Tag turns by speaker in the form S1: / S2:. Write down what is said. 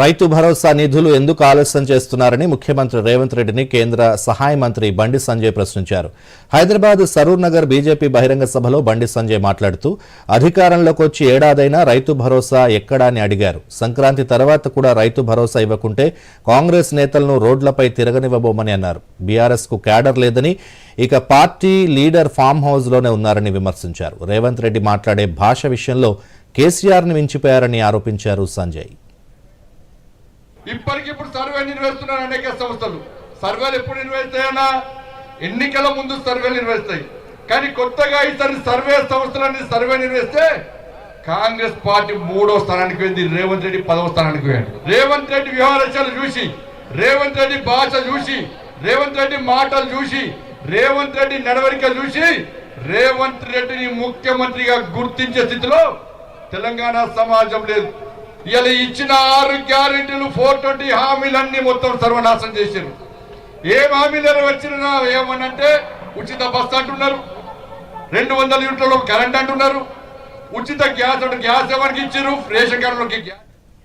S1: రైతు భరోసా నిధులు ఎందుకు ఆలస్యం చేస్తున్నారని ముఖ్యమంత్రి రేవంత్ రెడ్డిని కేంద్ర సహాయ మంత్రి బండి సంజయ్ ప్రశ్నించారు. హైదరాబాద్ సరూర్ నగర్ బీజేపీ బహిరంగ సభలో బండి సంజయ్ మాట్లాడుతూ అధికారంలోకి వచ్చి ఏడాదైనా రైతు భరోసా ఎక్కడా అని అడిగారు. సంక్రాంతి తర్వాత కూడా రైతు భరోసా ఇవ్వకుంటే కాంగ్రెస్ నేతలను రోడ్లపై తిరగనివ్వబోమని అన్నారు. బీఆర్ఎస్కు క్యాడర్ లేదని ఇక పార్టీ లీడర్ ఫామ్ హౌస్లోనే ఉన్నారని విమర్శించారు. రేవంత్ రెడ్డి మాట్లాడే భాష విషయంలో కేసీఆర్ని మించిపోయారని ఆరోపించారు సంజయ్.
S2: ఇప్పటికిప్పుడు సర్వే నిర్వహిస్తున్నారు అనేక సంస్థలు. సర్వేలు ఎప్పుడు నిర్వహిస్తాయన్నా? ఎన్నికల ముందు సర్వేలు నిర్వహిస్తాయి. కానీ కొత్తగా ఈసారి సర్వే సంస్థలన్నీ సర్వే నిర్వహిస్తే కాంగ్రెస్ పార్టీ మూడో స్థానానికి పోయింది రేవంత్ రెడ్డి పదవ స్థానానికి పోయాడు. రేవంత్ రెడ్డి వ్యవహారాలు చూసి రేవంత్ రెడ్డి భాష చూసి రేవంత్ రెడ్డి మాటలు చూసి రేవంత్ రెడ్డి నడవడిక చూసి రేవంత్ రెడ్డిని ముఖ్యమంత్రిగా గుర్తించే స్థితిలో తెలంగాణ సమాజం లేదు. ఇలా ఇచ్చిన ఆరు గ్యారెంటీలు ఫోర్ ట్వంటీ హామీలన్నీ మొత్తం సర్వనాశనం చేశారు ఏం హామీలు వచ్చిన ఏమనంటే ఉచిత బస్ అంటున్నారు. రెండు వందల యూనిట్లలో కరెంట్ అంటున్నారు. ఉచిత గ్యాస్ అంటే గ్యాస్ ఎవరికి ఇచ్చారు రేషన్ కార్డులోకి గ్యాస్.